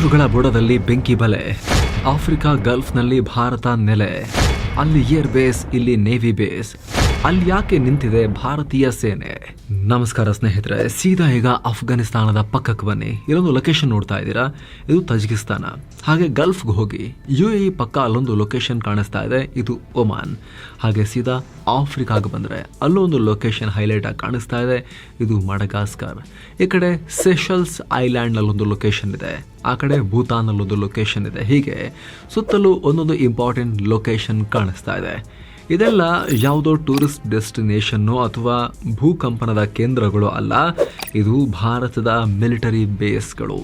ಶತ್ರುಗಳ ಬುಡದಲ್ಲಿ ಬೆಂಕಿ ಬಲೆ. ಆಫ್ರಿಕಾ ಗಲ್ಫ್ನಲ್ಲಿ ಭಾರತ ನೆಲೆ. ಅಲ್ಲಿ ಏರ್ ಬೇಸ್ ಇಲ್ಲಿ ನೇವಿ ಬೇಸ್. ಅಲ್ಲಿ ಯಾಕೆ ನಿಂತಿದೆ ಭಾರತೀಯ ಸೇನೆ? ನಮಸ್ಕಾರ ಸ್ನೇಹಿತರೆ, ಸೀದಾ ಈಗ ಅಫ್ಘಾನಿಸ್ತಾನದ ಪಕ್ಕಕ್ಕೆ ಬನ್ನಿ. ಇಲ್ಲೊಂದು ಲೊಕೇಶನ್ ನೋಡ್ತಾ ಇದ್ದೀರಾ? ಇದು ತಜಿಕಿಸ್ತಾನ. ಹಾಗೆ ಗಲ್ಫ್ಗೆ ಹೋಗಿ ಯು ಎ ಪಕ್ಕ ಅಲ್ಲೊಂದು ಲೊಕೇಶನ್ ಕಾಣಿಸ್ತಾ ಇದೆ, ಇದು ಒಮಾನ್. ಹಾಗೆ ಸೀದಾ ಆಫ್ರಿಕಾಗೆ ಬಂದರೆ, ಅಲ್ಲೊಂದು ಲೊಕೇಶನ್ ಹೈಲೈಟ್ ಆಗಿ ಕಾಣಿಸ್ತಾ ಇದೆ, ಇದು ಮಡಗಾಸ್ಕರ್. ಈ ಕಡೆ ಸೆಷಲ್ಸ್ ಐಲ್ಯಾಂಡ್ನಲ್ಲೊಂದು ಲೊಕೇಶನ್ ಇದೆ, ಆ ಕಡೆ ಭೂತಾನಲ್ಲೊಂದು ಲೊಕೇಶನ್ ಇದೆ. ಹೀಗೆ ಸುತ್ತಲೂ ಒಂದೊಂದು ಇಂಪಾರ್ಟೆಂಟ್ ಲೊಕೇಶನ್ ಕಾಣಿಸ್ತಾ ಇದೆ. ಇದೆಲ್ಲ ಯಾವುದೋ ಟೂರಿಸ್ಟ್ ಡೆಸ್ಟಿನೇಷನ್ನು ಅಥವಾ ಭೂಕಂಪನದ ಕೇಂದ್ರಗಳು ಅಲ್ಲ, ಇದು ಭಾರತದ ಮಿಲಿಟರಿ ಬೇಸ್ಗಳು.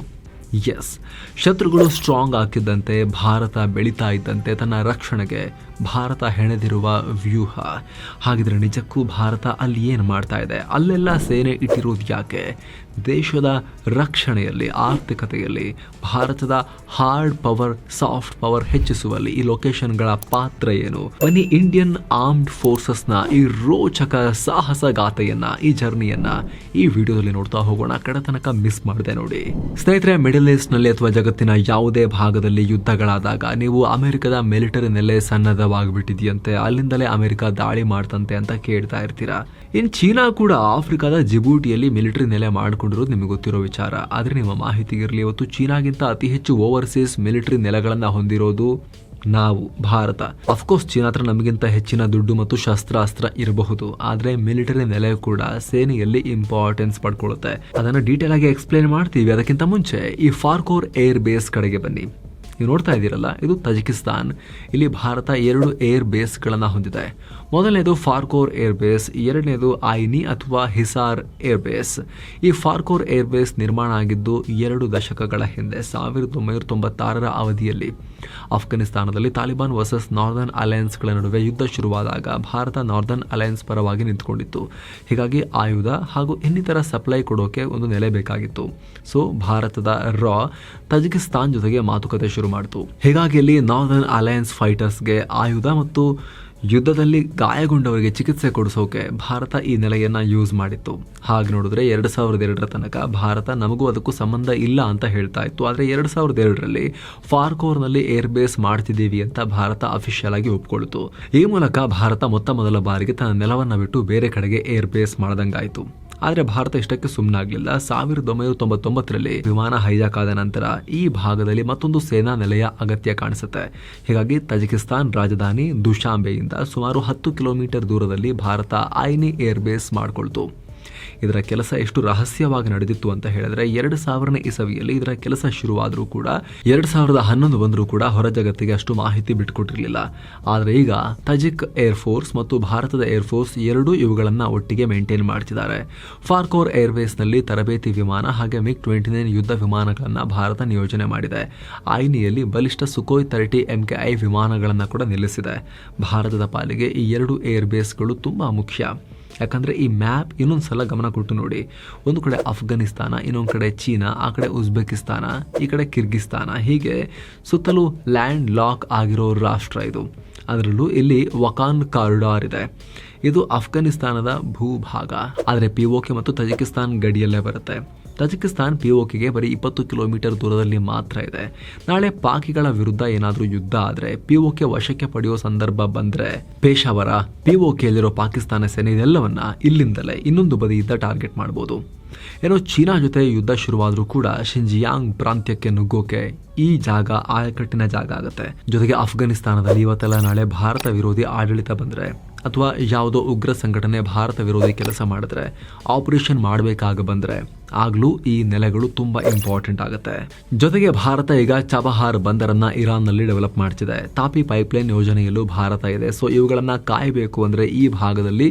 ಎಸ್ ಶತ್ರುಗಳು ಸ್ಟ್ರಾಂಗ್ ಆಗ್ತಿದ್ದಂತೆ, ಭಾರತ ಬೆಳೀತಾ ಇದ್ದಂತೆ ತನ್ನ ರಕ್ಷಣೆಗೆ ಭಾರತ ಹೆಣೆದಿರುವ ವ್ಯೂಹ. ಹಾಗಿದ್ರೆ ನಿಜಕ್ಕೂ ಭಾರತ ಅಲ್ಲಿ ಏನು ಮಾಡ್ತಾ ಇದೆ? ಅಲ್ಲೆಲ್ಲ ಸೇನೆ ಇಟ್ಟಿರೋದು ಯಾಕೆ? ದೇಶದ ರಕ್ಷಣೆಯಲ್ಲಿ, ಆರ್ಥಿಕತೆಯಲ್ಲಿ, ಭಾರತದ ಹಾರ್ಡ್ ಪವರ್ ಸಾಫ್ಟ್ ಪವರ್ ಹೆಚ್ಚಿಸುವಲ್ಲಿ ಈ ಲೊಕೇಶನ್ಗಳ ಪಾತ್ರ ಏನು? ಬನ್ನಿ ಇಂಡಿಯನ್ ಆರ್ಮ್ಡ್ ಫೋರ್ಸಸ್ನ ಈ ರೋಚಕ ಸಾಹಸ ಗಾಥೆಯನ್ನ ಈ ಜರ್ನಿಯನ್ನ ಈ ವಿಡಿಯೋದಲ್ಲಿ ನೋಡ್ತಾ ಹೋಗೋಣ. ಕಡೆ ತನಕ ಮಿಸ್ ಮಾಡಿದೆ ನೋಡಿ. ಸ್ನೇಹಿತರೆ ಮಿಡಲ್ ಈಸ್ಟ್ನಲ್ಲಿ ಅಥವಾ ಜಗತ್ತಿನ ಯಾವುದೇ ಭಾಗದಲ್ಲಿ ಯುದ್ಧಗಳಾದಾಗ ನೀವು ಅಮೆರಿಕದ ಮಿಲಿಟರಿ ನೆಲೆ ಸನ್ನದ್ಧವಾಗಿಬಿಟ್ಟಿದೆಯಂತೆ ಅಲ್ಲಿಂದಲೇ ಅಮೆರಿಕ ದಾಳಿ ಮಾಡ್ತಂತೆ ಅಂತ ಕೇಳ್ತಾ ಇರ್ತೀರಾ? ಇನ್ ಚೀನಾ ಕೂಡ ಆಫ್ರಿಕಾದ ಜಿಬೂಟಿಯಲ್ಲಿ ಮಿಲಿಟರಿ ನೆಲೆ ಮಾಡ್ಕೊಂಡಿರೋದು ನಿಮಗೆ ಗೊತ್ತಿರೋ ವಿಚಾರ. ಆದ್ರೆ ನಿಮ್ಮ ಮಾಹಿತಿಗಿರಲಿ ಇವತ್ತು ಚೀನಾಗಿಂತ ಅತಿ ಹೆಚ್ಚು ಓವರ್ಸೀಸ್ ಮಿಲಿಟರಿ ನೆಲೆಗಳನ್ನು ಹೊಂದಿರೋದು ನಾವು, ಭಾರತ. ಅಫ್ಕೋರ್ಸ್ ಚೀನಾ ಹತ್ರ ನಮಗಿಂತ ಹೆಚ್ಚಿನ ದುಡ್ಡು ಮತ್ತು ಶಸ್ತ್ರಾಸ್ತ್ರ ಇರಬಹುದು. ಆದ್ರೆ ಮಿಲಿಟರಿ ನೆಲೆ ಕೂಡ ಸೇನೆಯಲ್ಲಿ ಇಂಪಾರ್ಟೆನ್ಸ್ ಪಡ್ಕೊಳ್ಳುತ್ತೆ. ಅದನ್ನು ಡೀಟೇಲ್ ಆಗಿ ಎಕ್ಸ್ಪ್ಲೇನ್ ಮಾಡ್ತೀವಿ ಅದಕ್ಕಿಂತ ಮುಂಚೆ. ಈ ಫಾರ್ಕೋರ್ ಏರ್ ಬೇಸ್ ಕಡೆಗೆ ಬನ್ನಿ. ನೀವು ನೋಡ್ತಾ ಇದ್ದೀರಲ್ಲ, ಇದು ತಜಿಕಿಸ್ತಾನ್. ಇಲ್ಲಿ ಭಾರತ ಎರಡು ಏರ್ ಬೇಸ್ಗಳನ್ನು ಹೊಂದಿದೆ. ಮೊದಲನೇದು ಫಾರ್ಕೋರ್ ಏರ್ ಬೇಸ್, ಎರಡನೇದು ಐನಿ ಅಥವಾ ಹಿಸಾರ್ ಏರ್ ಬೇಸ್. ಈ ಫಾರ್ಕೋರ್ ಏರ್ ಬೇಸ್ ನಿರ್ಮಾಣ ಆಗಿದ್ದು ಎರಡು ದಶಕಗಳ ಹಿಂದೆ, ಸಾವಿರದ ಒಂಬೈನೂರ ತೊಂಬತ್ತಾರರ ಅವಧಿಯಲ್ಲಿ. ಅಫ್ಘಾನಿಸ್ತಾನದಲ್ಲಿ ತಾಲಿಬಾನ್ ವರ್ಸಸ್ ನಾರ್ದರ್ನ್ ಅಲಯನ್ಸ್ಗಳ ನಡುವೆ ಯುದ್ಧ ಶುರುವಾದಾಗ ಭಾರತ ನಾರ್ದರ್ನ್ ಅಲಯನ್ಸ್ ಪರವಾಗಿ ನಿಂತುಕೊಂಡಿತ್ತು. ಹೀಗಾಗಿ ಆಯುಧ ಹಾಗೂ ಇನ್ನಿತರ ಸಪ್ಲೈ ಕೊಡೋಕೆ ಒಂದು ನೆಲೆ ಬೇಕಾಗಿತ್ತು. ಸೊ ಭಾರತದ ರಾ ತಜಿಕಿಸ್ತಾನ್ ಜೊತೆಗೆ ಮಾತುಕತೆ ಶುರು ಮಾಡಿತು. ಹೀಗಾಗಿ ಇಲ್ಲಿ ನಾರ್ದರ್ನ್ ಅಲಯನ್ಸ್ ಫೈಟರ್ಸ್ಗೆ ಆಯುಧ ಮತ್ತು ಯುದ್ಧದಲ್ಲಿ ಗಾಯಗೊಂಡವರಿಗೆ ಚಿಕಿತ್ಸೆ ಕೊಡಿಸೋಕೆ ಭಾರತ ಈ ನೆಲೆಯನ್ನು ಯೂಸ್ ಮಾಡಿತ್ತು. ಹಾಗೆ ನೋಡಿದ್ರೆ ಎರಡು ಸಾವಿರದ ಎರಡರ ತನಕ ಭಾರತ ನಮಗೂ ಅದಕ್ಕೂ ಸಂಬಂಧ ಇಲ್ಲ ಅಂತ ಹೇಳ್ತಾ ಇತ್ತು. ಆದರೆ ಎರಡು ಸಾವಿರದ ಎರಡರಲ್ಲಿ ಫಾರ್ಕೋರ್ನಲ್ಲಿ ಏರ್ ಬೇಸ್ ಮಾಡ್ತಿದ್ದೀವಿ ಅಂತ ಭಾರತ ಅಫಿಷಿಯಲ್ ಆಗಿ ಒಪ್ಕೊಳ್ತು. ಈ ಮೂಲಕ ಭಾರತ ಮೊತ್ತ ಮೊದಲ ಬಾರಿಗೆ ತನ್ನ ನೆಲವನ್ನು ಬಿಟ್ಟು ಬೇರೆ ಕಡೆಗೆ ಏರ್ ಬೇಸ್ ಮಾಡ್ದಂಗಾಯ್ತು. ಆದರೆ ಭಾರತ ಇಷ್ಟಕ್ಕೆ ಸುಮ್ಮನಾಗಲಿಲ್ಲ ಸಾವಿರದ ಒಂಬೈನೂರ ತೊಂಬತ್ತೊಂಬತ್ತರಲ್ಲಿ ವಿಮಾನ ಹೈಜಾಕ್ ಆದ ನಂತರ ಈ ಭಾಗದಲ್ಲಿ ಮತ್ತೊಂದು ಸೇನಾ ನೆಲೆಯ ಅಗತ್ಯ ಕಾಣಿಸುತ್ತೆ. ಹೀಗಾಗಿ ತಜಿಕಿಸ್ತಾನ್ ರಾಜಧಾನಿ ದುಶಾಂಬೆಯಿಂದ ಸುಮಾರು ಹತ್ತು ಕಿಲೋಮೀಟರ್ ದೂರದಲ್ಲಿ ಭಾರತ ಐನಿ ಏರ್ ಬೇಸ್ ಮಾಡಿಕೊಳ್ತು. ಇದರ ಕೆಲಸ ಎಷ್ಟು ರಹಸ್ಯವಾಗಿ ನಡೆದಿತ್ತು ಅಂತ ಹೇಳಿದ್ರೆ, ಎರಡು ಸಾವಿರನೇ ಇಸವಿಯಲ್ಲಿ ಇದರ ಕೆಲಸ ಶುರುವಾದರೂ ಕೂಡ, ಎರಡು ಸಾವಿರದ ಹನ್ನೊಂದು ಬಂದರೂ ಕೂಡ ಹೊರ ಜಗತ್ತಿಗೆ ಅಷ್ಟು ಮಾಹಿತಿ ಬಿಟ್ಕೊಟ್ಟಿರಲಿಲ್ಲ. ಆದರೆ ಈಗ ತಜಿಕ್ ಏರ್ ಫೋರ್ಸ್ ಮತ್ತು ಭಾರತದ ಏರ್ ಫೋರ್ಸ್ ಎರಡೂ ಇವುಗಳನ್ನು ಒಟ್ಟಿಗೆ ಮೇಂಟೈನ್ ಮಾಡ್ತಿದ್ದಾರೆ. ಫಾರ್ಕೋರ್ ಏರ್ವೇಸ್ನಲ್ಲಿ ತರಬೇತಿ ವಿಮಾನ ಹಾಗೆ ಮಿಗ್ ಟ್ವೆಂಟಿ ನೈನ್ ಯುದ್ಧ ವಿಮಾನಗಳನ್ನು ಭಾರತ ನಿಯೋಜನೆ ಮಾಡಿದೆ. ಐನಿಯಲ್ಲಿ ಬಲಿಷ್ಠ ಸುಕೋಯ್ ತರ್ಟಿ ಎಂಕೆಐ ವಿಮಾನಗಳನ್ನು ಕೂಡ ನಿಲ್ಲಿಸಿದೆ. ಭಾರತದ ಪಾಲಿಗೆ ಈ ಎರಡು ಏರ್ ಬೇಸ್ಗಳು ತುಂಬಾ ಮುಖ್ಯ. ಯಾಕಂದರೆ ಈ ಮ್ಯಾಪ್ ಇನ್ನೊಂದು ಸಲ ಗಮನ ಕೊಟ್ಟು ನೋಡಿ. ಒಂದು ಕಡೆ ಅಫ್ಘಾನಿಸ್ತಾನ ಇನ್ನೊಂದು ಕಡೆ ಚೀನಾ, ಆ ಕಡೆ ಉಜ್ಬೇಕಿಸ್ತಾನ, ಈ ಕಡೆ ಕಿರ್ಗಿಸ್ತಾನ. ಹೀಗೆ ಸುತ್ತಲೂ ಲ್ಯಾಂಡ್ ಲಾಕ್ ಆಗಿರೋ ರಾಷ್ಟ್ರ ಇದು. ಅದರಲ್ಲೂ ಇಲ್ಲಿ ವಕಾನ್ ಕಾರಿಡಾರ್ ಇದೆ. ಇದು ಅಫ್ಘಾನಿಸ್ತಾನದ ಭೂಭಾಗ. ಆದರೆ ಪಿಒಕೆ ಮತ್ತು ತಜಿಕಿಸ್ತಾನ್ ಗಡಿಯಲ್ಲೇ ಬರುತ್ತೆ. ತಜಿಕಿಸ್ತಾನ್ ಪಿಒಕೆಗೆ ಬರೀ ಇಪ್ಪತ್ತು ಕಿಲೋಮೀಟರ್ ದೂರದಲ್ಲಿ ಮಾತ್ರ ಇದೆ. ನಾಳೆ ಪಾಕಿಗಳ ವಿರುದ್ಧ ಏನಾದರೂ ಯುದ್ಧ ಆದರೆ ಪಿಒಕೆ ವಶಕ್ಕೆ ಪಡೆಯುವ ಸಂದರ್ಭ ಬಂದರೆ ಪೇಶಾವರ. ಪಿಒಕೆಯಲ್ಲಿರೋ ಪಾಕಿಸ್ತಾನ ಸೇನೆ ಇದೆಲ್ಲವನ್ನ ಇಲ್ಲಿಂದಲೇ ಇನ್ನೊಂದು ಬದಿಯಿಂದ ಟಾರ್ಗೆಟ್ ಮಾಡಬಹುದು ಏನೋ ಚೀನಾ ಜೊತೆ ಯುದ್ಧ ಶುರುವಾದರೂ ಕೂಡ ಶಿಂಜಿಯಾಂಗ್ ಪ್ರಾಂತ್ಯಕ್ಕೆ ನುಗ್ಗೋಕೆ ಈ ಜಾಗ ಆಯಕಟ್ಟಿನ ಜಾಗ ಆಗುತ್ತೆ. ಜೊತೆಗೆ ಅಫ್ಘಾನಿಸ್ತಾನದಲ್ಲಿ ಇವತ್ತೆಲ್ಲ ನಾಳೆ ಭಾರತ ವಿರೋಧಿ ಆಡಳಿತ ಬಂದ್ರೆ ಅಥವಾ ಯಾವುದೋ ಉಗ್ರ ಸಂಘಟನೆ ಭಾರತ ವಿರೋಧಿ ಕೆಲಸ ಮಾಡಿದ್ರೆ, ಆಪರೇಷನ್ ಮಾಡಬೇಕಾಗ ಬಂದರೆ ಆಗಲೂ ಈ ನೆಲೆಗಳು ತುಂಬ ಇಂಪಾರ್ಟೆಂಟ್ ಆಗುತ್ತೆ. ಜೊತೆಗೆ ಭಾರತ ಈಗ ಚಬಹಾರ್ ಬಂದರನ್ನ ಇರಾನ್ನಲ್ಲಿ ಡೆವಲಪ್ ಮಾಡ್ತಿದೆ. ತಾಪಿ ಪೈಪ್ಲೈನ್ ಯೋಜನೆಯಲ್ಲೂ ಭಾರತ ಇದೆ. ಸೊ ಇವುಗಳನ್ನು ಕಾಯಬೇಕು ಅಂದರೆ ಈ ಭಾಗದಲ್ಲಿ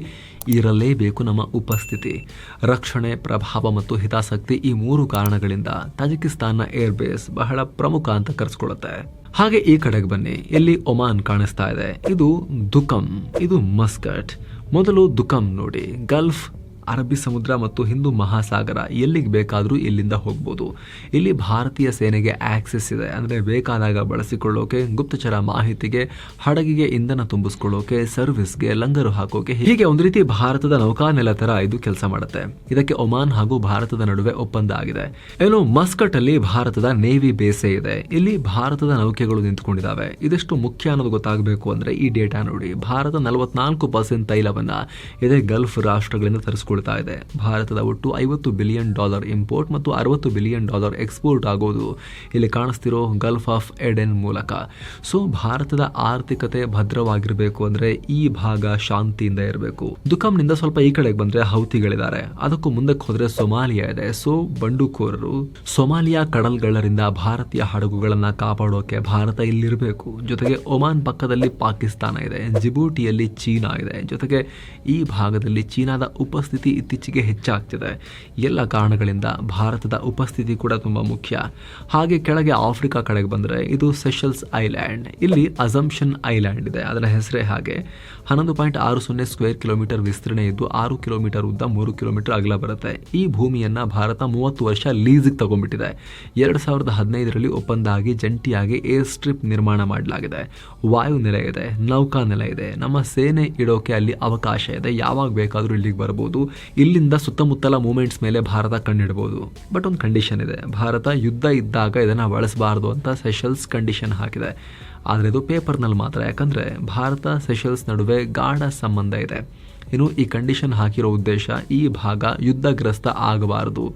ಇರಲೇಬೇಕು ನಮ್ಮ ಉಪಸ್ಥಿತಿ. ರಕ್ಷಣೆ, ಪ್ರಭಾವ ಮತ್ತು ಹಿತಾಸಕ್ತಿ ಈ ಮೂರು ಕಾರಣಗಳಿಂದ ತಜಿಕಿಸ್ತಾನ್ನ ಏರ್ ಬೇಸ್ ಬಹಳ ಪ್ರಮುಖ ಅಂತ ಕರೆಸ್ಕೊಳ್ಳುತ್ತೆ. ಹಾಗೆ ಈ ಕಡೆಗೆ ಬನ್ನಿ. ಎಲ್ಲಿ ಒಮಾನ್ ಕಾಣಿಸ್ತಾ ಇದೆ. ಇದು ದುಕಂ. ಇದು ಮಸ್ಕಟ್. ಮೊದಲು ದುಕಂ ನೋಡಿ. ಗಲ್ಫ್ ಅರಬ್ಬಿ ಸಮುದ್ರ ಮತ್ತು ಹಿಂದೂ ಮಹಾಸಾಗರ ಎಲ್ಲಿಗೆ ಬೇಕಾದರೂ ಇಲ್ಲಿಂದ ಹೋಗ್ಬೋದು. ಇಲ್ಲಿ ಭಾರತೀಯ ಸೇನೆಗೆ ಆಕ್ಸೆಸ್ ಇದೆ. ಅಂದರೆ ಬೇಕಾದಾಗ ಬಳಸಿಕೊಳ್ಳೋಕೆ, ಗುಪ್ತಚರ ಮಾಹಿತಿಗೆ, ಹಡಗಿಗೆ ಇಂಧನ ತುಂಬಿಸ್ಕೊಳ್ಳೋಕೆ ಸರ್ವಿಸ್ಗೆ ಲಂಗರು ಹಾಕೋಕೆ ಹೀಗೆ ಒಂದು ರೀತಿ ಭಾರತದ ನೌಕಾನೆಲ ತರ ಇದು ಕೆಲಸ ಮಾಡುತ್ತೆ. ಇದಕ್ಕೆ ಒಮಾನ್ ಹಾಗೂ ಭಾರತದ ನಡುವೆ ಒಪ್ಪಂದ ಆಗಿದೆ. ಏನು ಮಸ್ಕಟ್ ಅಲ್ಲಿ ಭಾರತದ ನೇವಿ ಬೇಸೆ ಇದೆ. ಇಲ್ಲಿ ಭಾರತದ ನೌಕೆಗಳು ನಿಂತ್ಕೊಂಡಿದ್ದಾವೆ ಇದೆಷ್ಟು ಮುಖ್ಯ ಅನ್ನೋದು ಗೊತ್ತಾಗಬೇಕು ಅಂದ್ರೆ ಈ ಡೇಟಾ ನೋಡಿ. ಭಾರತ ನಲವತ್ನಾಲ್ಕು ಪರ್ಸೆಂಟ್ ತೈಲವನ್ನ ಇದೇ ಗಲ್ಫ್ ರಾಷ್ಟ್ರಗಳಿಂದ ತರಿಸ್ಕೊಳ್ತಾ ಇದೆ. ಭಾರತದ ಒಟ್ಟು ಐವತ್ತು ಬಿಲಿಯನ್ ಡಾಲರ್ ಇಂಪೋರ್ಟ್ ಮತ್ತು ಅರವತ್ತು ಬಿಲಿಯನ್ ಡಾಲರ್ ಎಕ್ಸ್ಪೋರ್ಟ್ ಆಗೋದು ಇಲ್ಲಿ ಕಾಣಿಸ್ತಿರೋ ಗಲ್ಫ್ ಆಫ್ ಎಡೆನ್ ಮೂಲಕ. ಸೊ ಭಾರತದ ಆರ್ಥಿಕತೆ ಭದ್ರವಾಗಿರಬೇಕು ಅಂದ್ರೆ ಈ ಭಾಗ ಶಾಂತಿಯಿಂದ ಇರಬೇಕು. ದುಖಂನಿಂದ ಸ್ವಲ್ಪ ಈ ಕಡೆಗೆ ಬಂದ್ರೆ ಹೌತಿಗಳಿದ್ದಾರೆ. ಅದಕ್ಕೂ ಮುಂದಕ್ಕೆ ಹೋದ್ರೆ ಸೊಮಾಲಿಯಾ ಇದೆ. ಸೊ ಬಂಡುಕೋರರು ಸೊಮಾಲಿಯಾ ಕಡಲ್ಗಳರಿಂದ ಭಾರತೀಯ ಹಡಗುಗಳನ್ನ ಕಾಪಾಡೋಕೆ ಭಾರತ ಇಲ್ಲಿರಬೇಕು. ಜೊತೆಗೆ ಒಮಾನ್ ಪಕ್ಕದಲ್ಲಿ ಪಾಕಿಸ್ತಾನ ಇದೆ. ಜಿಬೂಟಿಯಲ್ಲಿ ಚೀನಾ ಇದೆ. ಜೊತೆಗೆ ಈ ಭಾಗದಲ್ಲಿ ಚೀನಾದ ಉಪಸ್ಥಿತಿ ಇತ್ತೀಚೆಗೆ ಹೆಚ್ಚಾಗ್ತಿದೆ. ಎಲ್ಲ ಕಾರಣಗಳಿಂದ ಭಾರತದ ಉಪಸ್ಥಿತಿ ಕೂಡ ತುಂಬ ಮುಖ್ಯ. ಹಾಗೆ ಕೆಳಗೆ ಆಫ್ರಿಕಾ ಕಡೆಗೆ ಬಂದರೆ ಇದು ಸೆಷಲ್ಸ್ ಐಲ್ಯಾಂಡ್. ಇಲ್ಲಿ ಅಸಂಪ್ಷನ್ ಐಲ್ಯಾಂಡ್ ಇದೆ. ಅದರ ಹೆಸರೇ ಹಾಗೆ. ಹನ್ನೊಂದು ಪಾಯಿಂಟ್ ಆರು ಸೊನ್ನೆ ಸ್ಕ್ವೇರ್ ಕಿಲೋಮೀಟರ್ ವಿಸ್ತೀರ್ಣ ಇದ್ದು ಆರು ಕಿಲೋಮೀಟರ್ ಉದ್ದ ಮೂರು ಕಿಲೋಮೀಟರ್ ಅಗಲ ಬರುತ್ತೆ. ಈ ಭೂಮಿಯನ್ನ ಭಾರತ ಮೂವತ್ತು ವರ್ಷ ಲೀಸಿಗೆ ತಗೊಂಡ್ಬಿಟ್ಟಿದೆ. ಎರಡ್ ಸಾವಿರದ ಹದಿನೈದರಲ್ಲಿ ಒಪ್ಪಂದ ಆಗಿ ಜಂಟಿಯಾಗಿ ಏರ್ ಸ್ಟ್ರಿಪ್ ನಿರ್ಮಾಣ ಮಾಡಲಾಗಿದೆ. ವಾಯು ನೆಲೆ ಇದೆ, ನೌಕಾ ನೆಲೆ ಇದೆ, ನಮ್ಮ ಸೇನೆ ಇಡೋಕೆ ಅಲ್ಲಿ ಅವಕಾಶ ಇದೆ, ಯಾವಾಗ ಬೇಕಾದರೂ ಇಲ್ಲಿಗೆ ಬರಬಹುದು ಇಲ್ಲಿಂದ ಸುತ್ತಮುತ್ತಲ ಮೂಮೆಂಟ್ಸ್ ಮೇಲೆ ಭಾರತ ಕಣ್ಣಿಡಬಹುದು ಬಟ್ ಒಂದು ಕಂಡೀಷನ್ ಇದೆ, ಭಾರತ ಯುದ್ಧ ಇದ್ದಾಗ ಇದನ್ನ ಬಳಸಬಾರದು ಅಂತ ಸೆಷಲ್ಸ್ ಕಂಡೀಷನ್ ಹಾಕಿದೆ. ಆದರೆ ಇದು ಪೇಪರ್ನಲ್ಲಿ ಮಾತ್ರ. ಯಾಕಂದರೆ ಭಾರತ, ಸೆಷಲ್ಸ್ ನಡುವೆ ಗಾಢ ಸಂಬಂಧ ಇದೆ. ಇನ್ನು ಈ ಕಂಡೀಷನ್ ಹಾಕಿರೋ ಉದ್ದೇಶ ಈ ಭಾಗ ಯುದ್ಧಗ್ರಸ್ತ ಆಗಬಾರದು.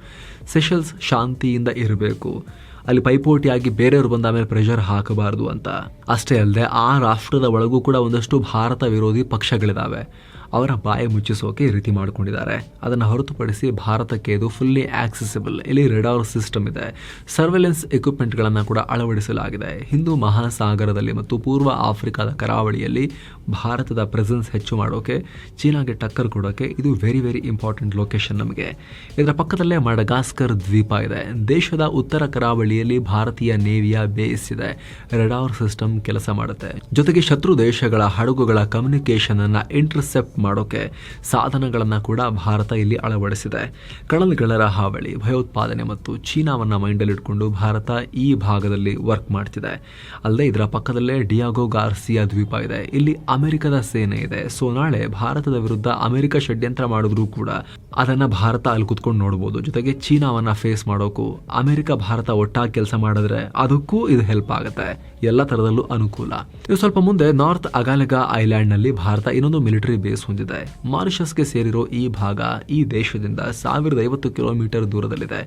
ಸೆಷಲ್ಸ್ ಶಾಂತಿಯಿಂದ ಇರಬೇಕು. ಅಲ್ಲಿ ಪೈಪೋಟಿಯಾಗಿ ಬೇರೆಯವರು ಬಂದ ಮೇಲೆ ಪ್ರೆಷರ್ ಹಾಕಬಾರದು ಅಂತ. ಅಷ್ಟೇ ಅಲ್ಲದೆ ಆ ರಾಷ್ಟ್ರದ ಒಳಗೂ ಕೂಡ ಒಂದಷ್ಟು ಭಾರತ ವಿರೋಧಿ ಪಕ್ಷಗಳಿದಾವೆ. ಅವರ ಬಾಯಿ ಮುಚ್ಚಿಸೋಕೆ ಈ ರೀತಿ ಮಾಡಿಕೊಂಡಿದ್ದಾರೆ. ಅದನ್ನು ಹೊರತುಪಡಿಸಿ ಭಾರತಕ್ಕೆ ಇದು ಫುಲ್ಲಿ ಆಕ್ಸೆಸಿಬಲ್ ಇಲ್ಲಿ ರೆಡಾರ್ ಸಿಸ್ಟಮ್ ಇದೆ. ಸರ್ವೆಲೆನ್ಸ್ ಎಕ್ವಿಪ್ಮೆಂಟ್ಗಳನ್ನು ಕೂಡ ಅಳವಡಿಸಲಾಗಿದೆ. ಹಿಂದೂ ಮಹಾಸಾಗರದಲ್ಲಿ ಮತ್ತು ಪೂರ್ವ ಆಫ್ರಿಕಾದ ಕರಾವಳಿಯಲ್ಲಿ ಭಾರತದ ಪ್ರೆಸೆನ್ಸ್ ಹೆಚ್ಚು ಮಾಡೋಕೆ, ಚೀನಾಗೆ ಟಕ್ಕರ್ ಕೊಡೋಕೆ ಇದು ವೆರಿ ವೆರಿ ಇಂಪಾರ್ಟೆಂಟ್ ಲೊಕೇಶನ್ ನಮಗೆ. ಇದರ ಪಕ್ಕದಲ್ಲೇ ಮಡಗಾಸ್ಕರ್ ದ್ವೀಪ ಇದೆ. ದೇಶದ ಉತ್ತರ ಕರಾವಳಿಯಲ್ಲಿ ಭಾರತೀಯ ನೇವಿಯ ಬೇಸ್ ಇದೆ. ರೆಡಾರ್ ಸಿಸ್ಟಮ್ ಕೆಲಸ ಮಾಡುತ್ತೆ. ಜೊತೆಗೆ ಶತ್ರು ದೇಶಗಳ ಹಡಗುಗಳ ಕಮ್ಯುನಿಕೇಶನ್ ಅನ್ನು ಇಂಟರ್ಸೆಪ್ಟ್ ಮಾಡೋಕೆ ಸಾಧನಗಳನ್ನು ಕೂಡ ಭಾರತ ಇಲ್ಲಿ ಅಳವಡಿಸಿದೆ. ಕಳಲ್ಗಳರ ಹಾವಳಿ, ಭಯೋತ್ಪಾದನೆ ಮತ್ತು ಚೀನಾವನ್ನ ಮೈಂಡಲ್ಲಿಟ್ಕೊಂಡು ಭಾರತ ಈ ಭಾಗದಲ್ಲಿ ವರ್ಕ್ ಮಾಡ್ತಿದೆ. ಅಲ್ಲದೆ ಇದರ ಪಕ್ಕದಲ್ಲೇ ಡಿಯಾಗೋ ಗಾರ್ಸಿಯಾ ದ್ವೀಪ ಇದೆ. ಇಲ್ಲಿ ಅಮೆರಿಕದ ಸೇನೆ ಇದೆ. ಸೊ, ನಾಳೆ ಭಾರತದ ವಿರುದ್ಧ ಅಮೆರಿಕ ಷಡ್ಯಂತ್ರ ಮಾಡಿದ್ರು ಕೂಡ ಅದನ್ನ ಭಾರತ ಅಲ್ಲಿ ಕುತ್ಕೊಂಡು ನೋಡಬಹುದು ಜೊತೆಗೆ ಚೀನಾವನ್ನ ಫೇಸ್ ಮಾಡೋಕು, ಅಮೆರಿಕ, ಭಾರತ ಒಟ್ಟಾಗಿ ಕೆಲಸ ಮಾಡಿದ್ರೆ ಅದಕ್ಕೂ ಇದು ಹೆಲ್ಪ್ ಆಗುತ್ತೆ. ಎಲ್ಲ ತರದಲ್ಲೂ ಅನುಕೂಲ. ಇದು ಸ್ವಲ್ಪ ಮುಂದೆ ನಾರ್ತ್ ಅಗಾಲಗ ಐಲ್ಯಾಂಡ್ನಲ್ಲಿ ಭಾರತ ಇನ್ನೊಂದು ಮಿಲಿಟರಿ ಬೇಸ್ ಹೊಂದಿದೆ. ಮಾರಿಷಸ್ಗೆ ಸೇರಿರೋ ಈ ಭಾಗ ಈ ದೇಶದಿಂದ ಸಾವಿರದ ಐವತ್ತು ಕಿಲೋಮೀಟರ್ ದೂರದಲ್ಲಿದೆ.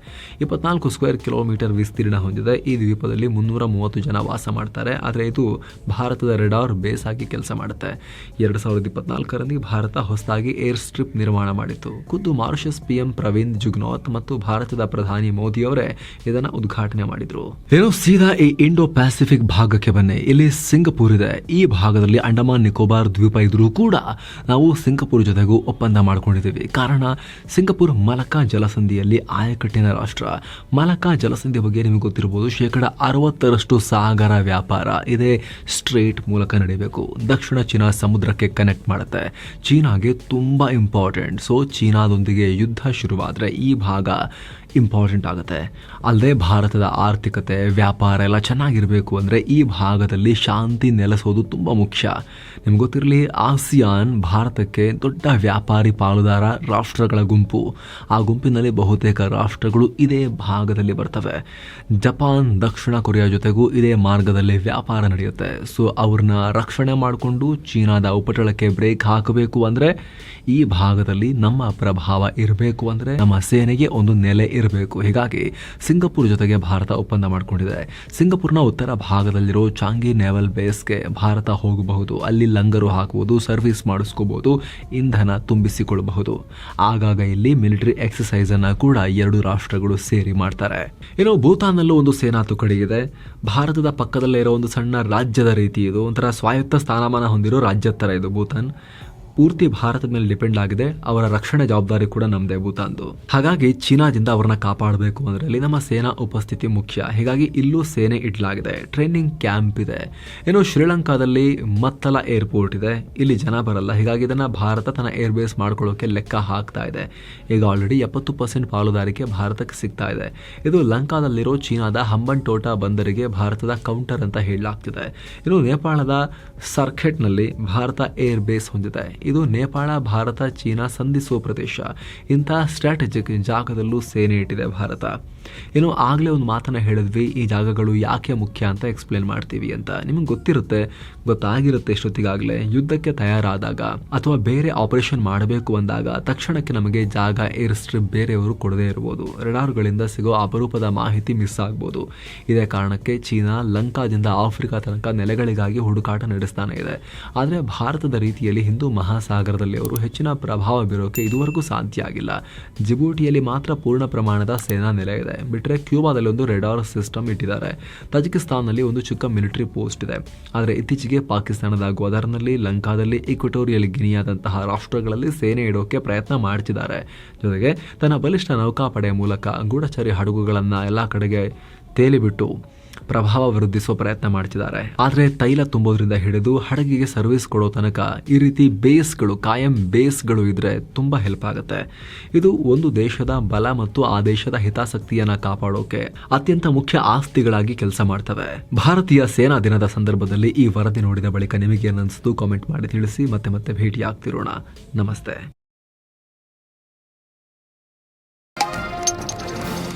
ಇಪ್ಪತ್ನಾಲ್ಕು ಸ್ಕ್ವೇರ್ ಕಿಲೋಮೀಟರ್ ವಿಸ್ತೀರ್ಣ ಹೊಂದಿದೆ. ಈ ದ್ವೀಪದಲ್ಲಿ ಮುನ್ನೂರ ಮೂವತ್ತು ಜನ ವಾಸ ಮಾಡ್ತಾರೆ. ಆದರೆ ಇದು ಭಾರತದ ರೆಡಾರ್ ಬೇಸ್ ಆಗಿ ಕೆಲಸ ಮಾಡುತ್ತೆ. ಎರಡು ಸಾವಿರದ ಇಪ್ಪತ್ನಾಲ್ಕರಲ್ಲಿ ಭಾರತ ಹೊಸದಾಗಿ ಏರ್ ಸ್ಟ್ರಿಪ್ ನಿರ್ಮಾಣ ಮಾಡಿತ್ತು. ಖುದ್ದು ಮಾರಿಷಸ್ ಪಿಎಂ ಪ್ರವೀಣ್ ಜುಗ್ನೋತ್ ಮತ್ತು ಭಾರತದ ಪ್ರಧಾನಿ ಮೋದಿ ಅವರೇ ಇದನ್ನ ಉದ್ಘಾಟನೆ ಮಾಡಿದ್ರು. ಏನು ಸೀದಾ ಈ ಇಂಡೋ ಪ್ಯಾಸಿಫಿಕ್ ಭಾಗಕ್ಕೆ ಬನ್ನಿ. ಇಲ್ಲಿ ಸಿಂಗಪೂರ್ ಇದೆ. ಈ ಭಾಗದಲ್ಲಿ ಅಂಡಮಾನ್ ನಿಕೋಬಾರ್ ದ್ವೀಪ ಇದ್ರೂ ಕೂಡ ನಾವು ಸಿಂಗಪೂರ್ ಜೊತೆಗೂ ಒಪ್ಪಂದ ಮಾಡಿಕೊಂಡಿದ್ದೀವಿ. ಕಾರಣ, ಸಿಂಗಪುರ್ ಮಲಕಾ ಜಲಸಂಧಿಯಲ್ಲಿ ಆಯಕಟ್ಟಿನ ರಾಷ್ಟ್ರ. ಮಲಕಾ ಜಲಸಂಧಿ ಬಗ್ಗೆ ನಿಮಗೆ ಗೊತ್ತಿರಬಹುದು, ಶೇಕಡ ಅರವತ್ತರಷ್ಟು ಸಾಗರ ವ್ಯಾಪಾರ ಇದೇ ಸ್ಟ್ರೇಟ್ ಮೂಲಕ ನಡೀಬೇಕು ದಕ್ಷಿಣ ಚೀನಾ ಸಮುದ್ರಕ್ಕೆ ಕನೆಕ್ಟ್ ಮಾಡುತ್ತೆ. ಚೀನಾಗೆ ತುಂಬ ಇಂಪಾರ್ಟೆಂಟ್. ಸೊ, ಚೀನಾದೊಂದಿಗೆ ಯುದ್ಧ ಶುರುವಾದರೆ ಈ ಭಾಗ ಇಂಪಾರ್ಟೆಂಟ್ ಆಗುತ್ತೆ. ಅಲ್ಲದೆ ಭಾರತದ ಆರ್ಥಿಕತೆ, ವ್ಯಾಪಾರ ಎಲ್ಲ ಚೆನ್ನಾಗಿರಬೇಕು ಅಂದರೆ ಈ ಭಾಗದಲ್ಲಿ ಶಾಂತಿ ನೆಲೆಸೋದು ತುಂಬ ಮುಖ್ಯ. ನಿಮ್ಗೆ ಗೊತ್ತಿರಲಿ, ಆಸಿಯಾನ್ ಭಾರತಕ್ಕೆ ದೊಡ್ಡ ವ್ಯಾಪಾರಿ ಪಾಲುದಾರ ರಾಷ್ಟ್ರಗಳ ಗುಂಪು. ಆ ಗುಂಪಿನಲ್ಲಿ ಬಹುತೇಕ ರಾಷ್ಟ್ರಗಳು ಇದೇ ಭಾಗದಲ್ಲಿ ಬರ್ತವೆ. ಜಪಾನ್, ದಕ್ಷಿಣ ಕೊರಿಯಾ ಜೊತೆಗೂ ಇದೇ ಮಾರ್ಗದಲ್ಲಿ ವ್ಯಾಪಾರ ನಡೆಯುತ್ತೆ. ಸೊ ಅವ್ರನ್ನ ರಕ್ಷಣೆ ಮಾಡಿಕೊಂಡು ಚೀನಾದ ಉಪಟಳಕ್ಕೆ ಬ್ರೇಕ್ ಹಾಕಬೇಕು ಅಂದರೆ ಈ ಭಾಗದಲ್ಲಿ ನಮ್ಮ ಪ್ರಭಾವ ಇರಬೇಕು ಅಂದರೆ ನಮ್ಮ ಸೇನೆಗೆ ಒಂದು ನೆಲೆ ಇರಬೇಕು. ಹೀಗಾಗಿ ಸಿಂಗಪುರ್ ಜೊತೆಗೆ ಭಾರತ ಒಪ್ಪಂದ ಮಾಡಿಕೊಂಡಿದೆ. ಸಿಂಗಪುರ್ನ ಉತ್ತರ ಭಾಗದಲ್ಲಿರೋ ಚಾಂಗಿ ನೇವಲ್ ಬೇಸ್ಗೆ ಭಾರತ ಹೋಗಬಹುದು. ಅಲ್ಲಿ ಲಂಗರು ಹಾಕುವುದು, ಸರ್ವಿಸ್ ಮಾಡಿಸ್ಕೋಬಹುದು ಇಂಧನ ತುಂಬಿಸಿಕೊಳ್ಳಬಹುದು ಆಗಾಗ ಇಲ್ಲಿ ಮಿಲಿಟರಿ ಎಕ್ಸಸೈಸ್ ಅನ್ನ ಕೂಡ ಎರಡು ರಾಷ್ಟ್ರಗಳು ಸೇರಿ ಮಾಡ್ತಾರೆ. ಏನೋ ಭೂತಾನ್ನಲ್ಲೂ ಒಂದು ಸೇನಾ ತುಕಡಿ ಇದೆ. ಭಾರತದ ಪಕ್ಕದಲ್ಲೇ ಇರೋ ಒಂದು ಸಣ್ಣ ರಾಜ್ಯದ ರೀತಿ ಇದು. ಒಂಥರ ಸ್ವಾಯತ್ತ ಸ್ಥಾನಮಾನ ಹೊಂದಿರೋ ರಾಜ್ಯದ ಥರ ಇದು ಭೂತಾನ್. ಪೂರ್ತಿ ಭಾರತದ ಮೇಲೆ ಡಿಪೆಂಡ್ ಆಗಿದೆ, ಅವರ ರಕ್ಷಣೆ ಜವಾಬ್ದಾರಿ ಕೂಡ ನಮ್ದೇ ಭೂತಾನ್ದು. ಹಾಗಾಗಿ ಚೀನಾದಿಂದ ಅವರನ್ನ ಕಾಪಾಡಬೇಕು ಅಂದ್ರೆ ಇಲ್ಲಿ ನಮ್ಮ ಸೇನಾ ಉಪಸ್ಥಿತಿ ಮುಖ್ಯ. ಹೀಗಾಗಿ ಇಲ್ಲೂ ಸೇನೆ ಇಡಲಾಗಿದೆ. ಟ್ರೈನಿಂಗ್ ಕ್ಯಾಂಪ್ ಇದೆ. ಇನ್ನು ಶ್ರೀಲಂಕಾದಲ್ಲಿ ಮತ್ತಲ ಏರ್ಪೋರ್ಟ್ ಇದೆ. ಇಲ್ಲಿ ಜನ ಬರಲ್ಲ. ಹೀಗಾಗಿ ಇದನ್ನ ಭಾರತ ತನ್ನ ಏರ್ ಬೇಸ್ ಮಾಡ್ಕೊಳ್ಳೋಕೆ ಲೆಕ್ಕ ಹಾಕ್ತಾ ಇದೆ. ಈಗ ಆಲ್ರೆಡಿ ಎಪ್ಪತ್ತು ಪರ್ಸೆಂಟ್ ಪಾಲುದಾರಿಕೆ ಭಾರತಕ್ಕೆ ಸಿಗ್ತಾ ಇದೆ. ಇದು ಲಂಕಾದಲ್ಲಿರೋ ಚೀನಾದ ಹಂಬನ್ ಟೋಟಾ ಬಂದರಿಗೆ ಭಾರತದ ಕೌಂಟರ್ ಅಂತ ಹೇಳಲಾಗ್ತಿದೆ. ಇನ್ನು ನೇಪಾಳದ ಸರ್ಕೆಟ್ನಲ್ಲಿ ಭಾರತ ಏರ್ ಬೇಸ್ ಹೊಂದಿದೆ. ಇದು ನೇಪಾಳ ಭಾರತ ಚೀನಾ ಸಂಧಿಸುವ ಪ್ರದೇಶ. ಇಂತಹ ಸ್ಟ್ರಾಟಜಿಕ್ ಜಾಗದಲ್ಲೂ ಸೇನೆ ಇಟ್ಟಿದೆ ಭಾರತ. ಇನ್ನು ಆಗಲೇ ಒಂದು ಮಾತನ್ನ ಹೇಳಿದ್ವಿ, ಈ ಜಾಗಗಳು ಯಾಕೆ ಮುಖ್ಯ ಅಂತ ಎಕ್ಸ್ಪ್ಲೇನ್ ಮಾಡ್ತೀವಿ ಅಂತ. ನಿಮಗೆ ಗೊತ್ತಿರುತ್ತೆ, ಗೊತ್ತಾಗಿರುತ್ತೆ ಎಷ್ಟೊತ್ತಿಗಾಗಲೇ ಯುದ್ಧಕ್ಕೆ ತಯಾರಾದಾಗ ಅಥವಾ ಬೇರೆ ಆಪರೇಷನ್ ಮಾಡಬೇಕು ಅಂದಾಗ ತಕ್ಷಣಕ್ಕೆ ನಮಗೆ ಜಾಗ ಏರ್ ಸ್ಟ್ರಿಪ್ ಬೇರೆಯವರು ಕೊಡದೇ ಇರ್ಬೋದು. ರೆಡಾರ್ಗಳಿಂದ ಸಿಗೋ ಅಪರೂಪದ ಮಾಹಿತಿ ಮಿಸ್ ಆಗ್ಬೋದು. ಇದೇ ಕಾರಣಕ್ಕೆ ಚೀನಾ ಲಂಕಾದಿಂದ ಆಫ್ರಿಕಾ ತನಕ ನೆಲೆಗಳಿಗಾಗಿ ಹುಡುಕಾಟ ನಡೆಸ್ತಾನೆ ಇದೆ. ಆದರೆ ಭಾರತದ ರೀತಿಯಲ್ಲಿ ಹಿಂದೂ ಮಹಾಸಾಗರದಲ್ಲಿ ಅವರು ಹೆಚ್ಚಿನ ಪ್ರಭಾವ ಬೀರೋಕೆ ಇದುವರೆಗೂ ಸಾಧ್ಯ ಆಗಿಲ್ಲ. ಜಿಬೂಟಿಯಲ್ಲಿ ಮಾತ್ರ ಪೂರ್ಣ ಪ್ರಮಾಣದ ಸೇನಾ ನೆಲೆ ಇದೆ. ಬಿಟ್ಟರೆ ಕ್ಯೂಬಾದಲ್ಲಿ ಒಂದು ರೆಡಾರ್ ಸಿಸ್ಟಮ್ ಇಟ್ಟಿದ್ದಾರೆ. ತಜಿಕಿಸ್ತಾನ್ನಲ್ಲಿ ಒಂದು ಚಿಕ್ಕ ಮಿಲಿಟರಿ ಪೋಸ್ಟ್ ಇದೆ. ಆದರೆ ಇತ್ತೀಚೆಗೆ ಪಾಕಿಸ್ತಾನದ ಗ್ವಾದರ್ನಲ್ಲಿ ಲಂಕಾದಲ್ಲಿ, ಇಕ್ವಟೋರಿಯಲ್ ಗಿನಿಯಾದಂತಹ ರಾಷ್ಟ್ರಗಳಲ್ಲಿ ಸೇನೆ ಇಡೋಕೆ ಪ್ರಯತ್ನ ಮಾಡ್ತಿದ್ದಾರೆ. ಜೊತೆಗೆ ತನ್ನ ಬಲಿಷ್ಠ ನೌಕಾಪಡೆಯ ಮೂಲಕ ಗೂಢಚರಿ ಹಡಗುಗಳನ್ನು ಎಲ್ಲ ಕಡೆಗೆ ತೇಲಿಬಿಟ್ಟು ಪ್ರಭಾವ ವೃದ್ಧಿಸುವ ಪ್ರಯತ್ನ ಮಾಡ್ತಿದ್ದಾರೆ. ಆದರೆ ತೈಲ ತುಂಬೋದ್ರಿಂದ ಹಿಡಿದು ಹಡಗಿಗೆ ಸರ್ವಿಸ್ ಕೊಡೋ ತನಕ ಈ ರೀತಿ ಬೇಸ್ಗಳು, ಕಾಯಂ ಬೇಸ್ಗಳು ಇದ್ರೆ ತುಂಬಾ ಹೆಲ್ಪ್ ಆಗುತ್ತೆ. ಇದು ಒಂದು ದೇಶದ ಬಲ ಮತ್ತು ಆ ದೇಶದ ಹಿತಾಸಕ್ತಿಯನ್ನ ಕಾಪಾಡೋಕೆ ಅತ್ಯಂತ ಮುಖ್ಯ ಆಸ್ತಿಗಳಾಗಿ ಕೆಲಸ ಮಾಡ್ತವೆ. ಭಾರತೀಯ ಸೇನಾ ದಿನದ ಸಂದರ್ಭದಲ್ಲಿ ಈ ವರದಿ ನೋಡಿದ ಬಳಿಕ ನಿಮಗೆ ಏನನ್ನಿಸ್ತು ಕಾಮೆಂಟ್ ಮಾಡಿ ತಿಳಿಸಿ ಮತ್ತೆ ಮತ್ತೆ ಭೇಟಿ ಆಗ್ತಿರೋಣ ನಮಸ್ತೆ.